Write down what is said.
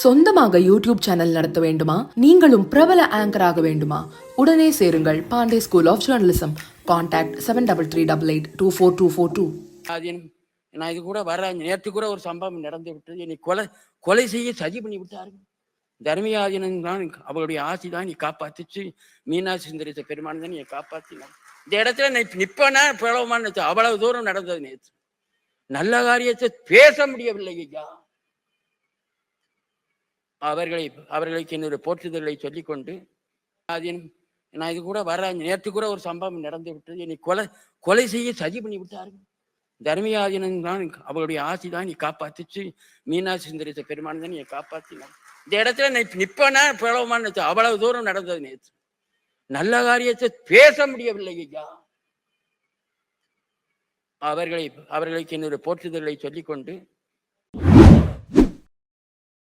சொந்தமாக YouTube channel நடத்த வேண்டுமா? நீங்களும் பிரபல ஆங்கராக வேண்டுமா? உடனே சேருங்கள் Pandey school of journalism contact seven double three double eight two four two four two அது நான் இது கூட வர நேற்று கூட ஒரு சம்பவம் நடந்து விட்டது. என்னை கொலை கொலை செய்ய சதி பண்ணி விட்டார்கள் தர்மியாதீனன் தான் அவளுடைய ஆசை தான் நீ காப்பாத்துச்சு. மீனாட்சி சுந்தரித்த பெருமான் தான் நீ காப்பாத்தினான் இந்த இடத்துல நீ நிப்பனா பிளவமான அவ்வளவு தூரம் நடந்தது நேற்று நல்ல காரியத்தை பேச முடியவில்லை ஐயா. அவர்களை அவர்களுக்கு என்னுடைய போற்றுதலை சொல்லிக்கொண்டு அது நான் இது கூட வர நேற்று கூட ஒரு சம்பவம் நடந்து விட்டது. என்னை கொலை கொலை செய்ய சதி பண்ணி விட்டார்கள். தர்மியாதீனன் தான் அவளுடைய ஆசை தான் நீ காப்பாத்துச்சு. மீனாட்சி சுந்தரித்த பெருமான் தான் நீ காப்பாத்தினான் இந்த இடத்துல நீ நிப்பனா பிளவமான அவ்வளவு தூரம் நடந்தது நேற்று. நல்ல காரியத்தை பேச முடியவில்லை ஐயா. அவர்களை அவர்களுக்கு என்னுடைய போற்றுதலை சொல்லிக்கொண்டு